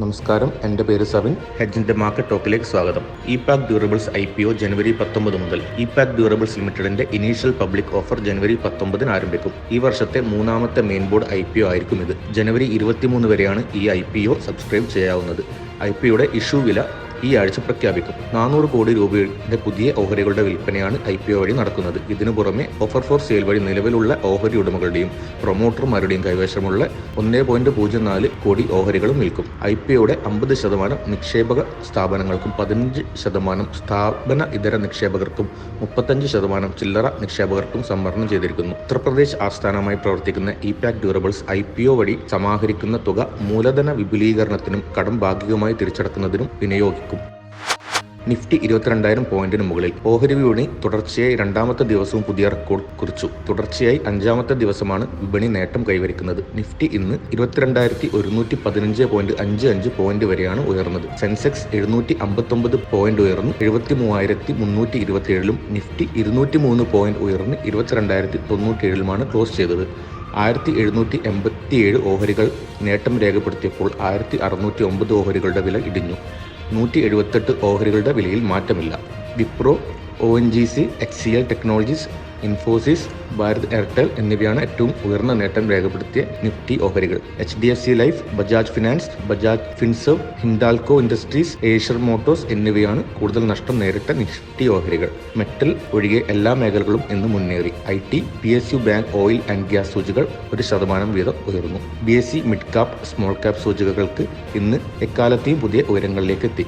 നമസ്കാരം. എന്റെ പേര് സവിൻ. ഹെഡ്ജിന്റെ മാർക്കറ്റ് ടോക്കിലേക്ക് സ്വാഗതം. E pack durables I P O ജനുവരി പത്തൊമ്പത് മുതൽ ഇ പാക് ഡ്യൂറബിൾസ് ലിമിറ്റഡിന്റെ ഇനീഷ്യൽ പബ്ലിക് ഓഫർ ജനുവരി പത്തൊമ്പതിന് ആരംഭിക്കും. ഈ വർഷത്തെ മൂന്നാമത്തെ main board I P O ആയിരിക്കും ഇത്. ജനുവരി ഇരുപത്തിമൂന്ന് വരെയാണ് ഈ ഐ പി ഒ സബ്സ്ക്രൈബ് ചെയ്യാവുന്നത്. ഐ പി ഒയുടെ ഇഷ്യൂ വില ഈ ആഴ്ച പ്രഖ്യാപിക്കും. നാനൂറ് കോടി രൂപയുടെ പുതിയ ഓഹരികളുടെ വിൽപ്പനയാണ് ഐ പി ഒ വഴി നടക്കുന്നത്. ഇതിനു പുറമെ ഓഫർ ഫോർ സെയിൽ വഴി നിലവിലുള്ള ഓഹരി ഉടമകളുടെയും പ്രൊമോട്ടർമാരുടെയും കൈവശമുള്ള ഒന്നേ പോയിന്റ് പൂജ്യം നാല് കോടി ഓഹരികളും വിൽക്കും. ഐ പി ഒയുടെ അമ്പത് ശതമാനം നിക്ഷേപക സ്ഥാപനങ്ങൾക്കും പതിനഞ്ച് ശതമാനം സ്ഥാപന ഇതര നിക്ഷേപകർക്കും മുപ്പത്തഞ്ച് ശതമാനം ചില്ലറ നിക്ഷേപകർക്കും സംവരണം ചെയ്തിരിക്കുന്നു. ഉത്തർപ്രദേശ് ആസ്ഥാനമായി പ്രവർത്തിക്കുന്ന E pack durables I P O വഴി സമാഹരിക്കുന്ന തുക മൂലധന വിപുലീകരണത്തിനും കടം ഭാഗികമായി തിരിച്ചടക്കുന്നതിനും വിനിയോഗിക്കും. നിഫ്റ്റി ഇരുപത്തിരണ്ടായിരം പോയിന്റിന് മുകളിൽ. ഓഹരി വിപണി തുടർച്ചയായി രണ്ടാമത്തെ ദിവസവും പുതിയ റെക്കോർഡ് കുറിച്ചു. തുടർച്ചയായി അഞ്ചാമത്തെ ദിവസമാണ് വിപണി നേട്ടം കൈവരിക്കുന്നത്. നിഫ്റ്റി ഇന്ന് ഇരുപത്തിരണ്ടായിരത്തി ഒരുന്നൂറ്റി പതിനഞ്ച് പോയിന്റ് അഞ്ച് അഞ്ച് പോയിന്റ് വരെയാണ് ഉയർന്നത്. സെൻസെക്സ് എഴുന്നൂറ്റി അമ്പത്തൊമ്പത് പോയിന്റ് ഉയർന്ന്. എഴുപത്തി മൂവായിരത്തി മുന്നൂറ്റി ഇരുപത്തിയേഴിലും നിഫ്റ്റി ഇരുന്നൂറ്റി മൂന്ന് പോയിന്റ് ഉയർന്ന് ഇരുപത്തിരണ്ടായിരത്തി തൊണ്ണൂറ്റിയേഴിലുമാണ് ക്ലോസ് ചെയ്തത്. ആയിരത്തി എഴുന്നൂറ്റി എൺപത്തിയേഴ് ഓഹരികൾ നേട്ടം രേഖപ്പെടുത്തിയപ്പോൾ ആയിരത്തി അറുന്നൂറ്റി ഒമ്പത് ഓഹരികളുടെ വില ഇടിഞ്ഞു. നൂറ്റി എഴുപത്തെട്ട് ഓഹരികളുടെ വിലയിൽ മാറ്റമില്ല. Wipro O N G C H C L technologies Infosys Bharat Airtel എന്നിവയാണ് ഏറ്റവും ഉയർന്ന നേട്ടം രേഖപ്പെടുത്തിയ നിഫ്റ്റി ഓഹരികൾ. H D F C life Bajaj finance Bajaj Finserv Hindalco industries Eicher motors എന്നിവയാണ് കൂടുതൽ നഷ്ടം നേരിട്ട നിഫ്റ്റി ഓഹരികൾ. മെറ്റൽ ഒഴികെ എല്ലാ മേഖലകളും ഇന്ന് മുന്നേറി. I T P S U bank oil and gas സൂചികൾ ഒരു ശതമാനം വീതം ഉയർന്നു. B S E mid cap small cap സൂചികകൾക്ക് ഇന്ന് എക്കാലത്തെയും പുതിയ ഉയരങ്ങളിലേക്ക് എത്തി.